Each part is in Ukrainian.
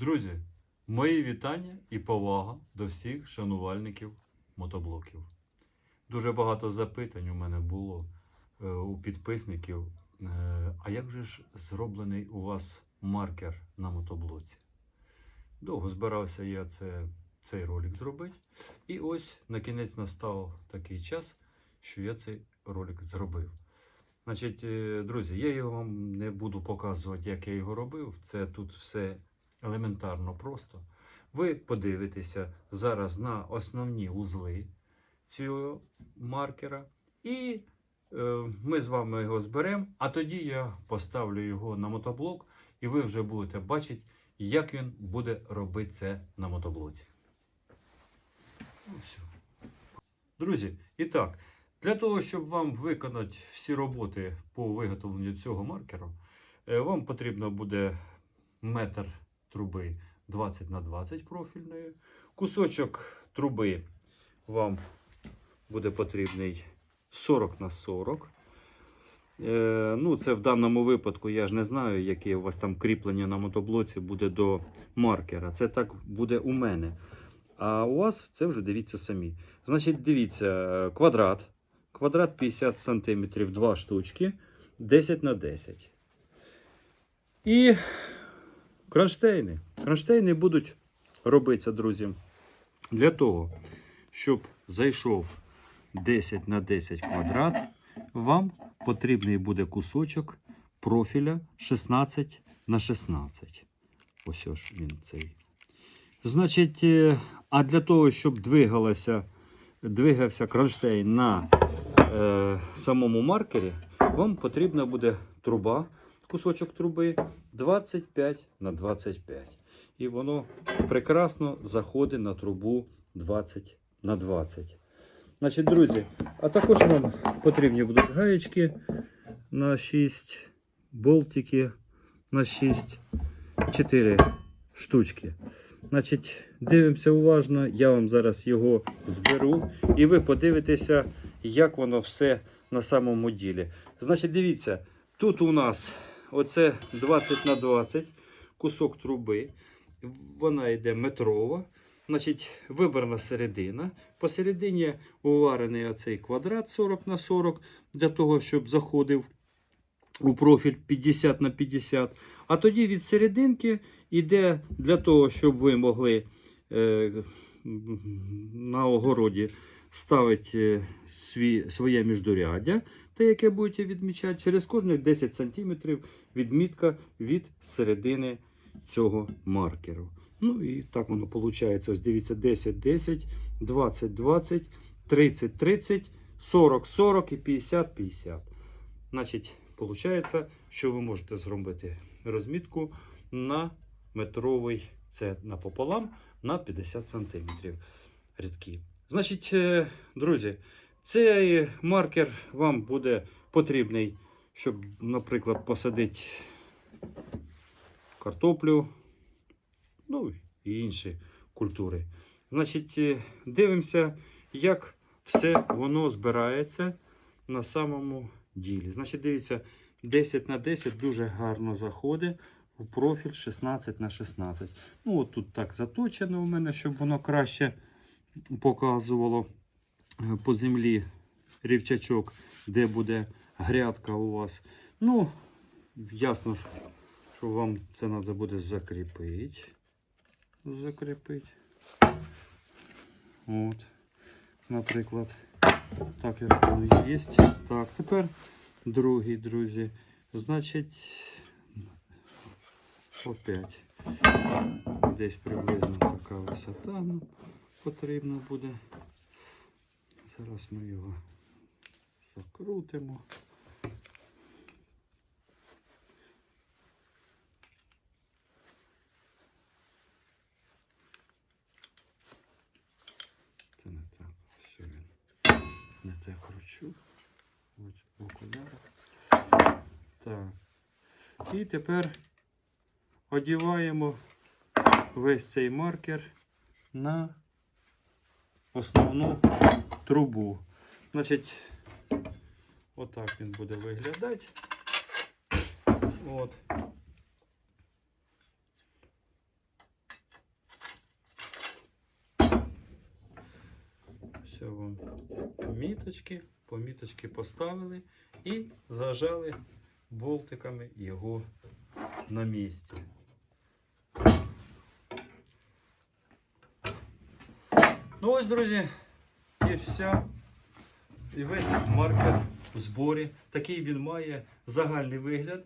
Друзі, мої вітання і повага до всіх шанувальників мотоблоків. Дуже багато запитань у мене було е, у підписників. Е, а як же ж зроблений у вас маркер на мотоблоці? Довго збирався я це, цей ролик зробити. І ось на кінець настав такий час, що я цей ролик зробив. Значить, е, друзі, я його вам не буду показувати, як я його робив. Це тут все елементарно просто. Ви подивитеся зараз на основні узли цього маркера, і е, ми з вами його зберемо, а тоді я поставлю його на мотоблок, і ви вже будете бачити, як він буде робити це на мотоблоці. Ну, все. Друзі, і так, для того, щоб вам виконати всі роботи по виготовленню цього маркеру, е, вам потрібно буде метр труби 20 на 20 профільної. Кусочок труби вам буде потрібний 40 на 40. Е, ну, це в даному випадку я ж не знаю, яке у вас там кріплення на мотоблоці буде до маркера. Це так буде у мене. А у вас це вже дивіться самі. Значить, дивіться, квадрат. Квадрат 50 см, 2 штучки, 10 на 10. І кронштейни. Кронштейни будуть робитися, друзі, для того, щоб зайшов 10 на 10 квадрат, вам потрібний буде кусочок профіля 16 на 16. Ось ось він цей. Значить, е, а для того, щоб двигалося, двигався кронштейн на е, самому маркері, вам потрібна буде труба, кусочок труби 25 на 25. І воно прекрасно заходить на трубу 20 на 20. Значить, друзі, а також вам потрібні будуть гаєчки на 6, болтики на 6, 4 штучки. Значить, дивимося уважно, я вам зараз його зберу, і ви подивитеся, як воно все на самому ділі. Значить, дивіться, тут у нас оце 20 на 20 кусок труби. Вона йде метрова. Значить, вибрана середина. Посередині уварений оцей квадрат 40 на 40 для того, щоб заходив у профіль 50 на 50. А тоді від серединки йде для того, щоб ви могли е, на огороді ставити е, свій, своє міждуряддя, те, яке будете відмічати, через кожних 10 см відмітка від середини цього маркеру. Ну і так воно виходить. Ось дивіться, 10, 10, 20, 20, 30, 30, 40, 40 і 50, 50. Значить, виходить, що ви можете зробити розмітку на метровий, це напополам, на 50 см рядки. Значить, е, друзі, цей маркер вам буде потрібний, щоб, наприклад, посадити картоплю, ну і інші культури. Значить, е, дивимося, як все воно збирається на самому ділі. Значить, дивіться, 10 на 10 дуже гарно заходить у профіль 16 на 16. Ну, от тут так заточено у мене, щоб воно краще показувало по землі рівчачок, де буде грядка у вас. Ну, ясно, що вам це треба буде закріпити. Закріпити. От, наприклад, так як воно є. Так, тепер другий, друзі. Значить, опять десь приблизно така висота нам потрібна буде. Зараз ми його закрутимо. Це не так. Все він. Не те кручу. Ось окуляри. Так. І тепер одіваємо весь цей маркер на основну трубу. Значить, отак він буде виглядати. От. Все вам міточки, поміточки поставили і зажали болтиками його на місці. Ну ось, друзі, і вся, і весь маркер в зборі. Такий він має загальний вигляд.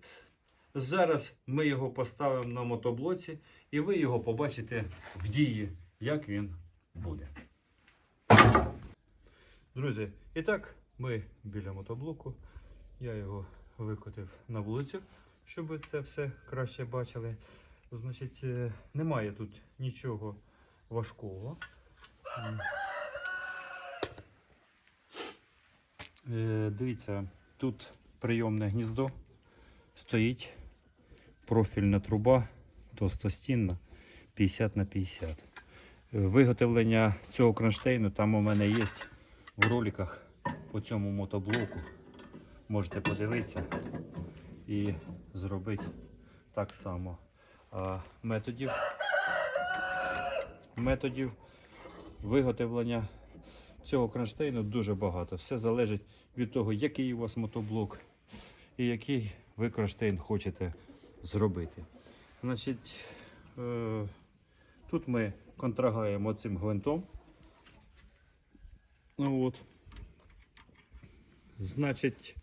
Зараз ми його поставимо на мотоблоці, і ви його побачите в дії, як він буде. Друзі, і так, ми біля мотоблоку. Я його викотив на вулицю, щоб ви це все краще бачили. Значить, е, немає тут нічого важкого. Е, Дивіться, тут прийомне гніздо стоїть профільна труба товстостінна 50 на 50. Е, Виготовлення цього кронштейну там у мене є в роликах по цьому мотоблоку. Можете подивитися і зробити так само. А методів, методів виготовлення цього кронштейну дуже багато. Все залежить від того, який у вас мотоблок і який ви кронштейн хочете зробити. Значить, е, тут ми контрагаємо цим гвинтом. Ну от. Значить,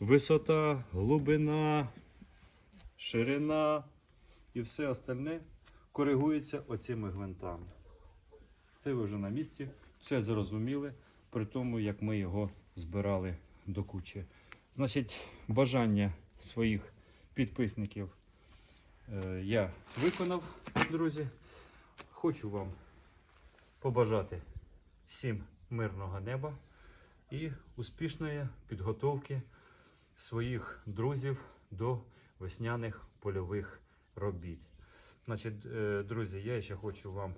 висота, глибина, ширина і все остальне коригується оцими гвинтами. Ви вже на місці, все зрозуміли при тому, як ми його збирали до кучі. Значить, бажання своїх підписників е, я виконав, друзі. Хочу вам побажати всім мирного неба і успішної підготовки своїх друзів до весняних польових робіт. Значить, е, друзі, я ще хочу вам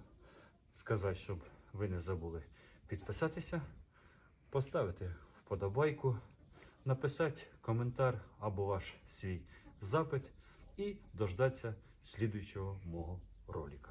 сказати, щоб ви не забули підписатися, поставити вподобайку, написати коментар або ваш свій запит і дождатися слідуючого мого ролика.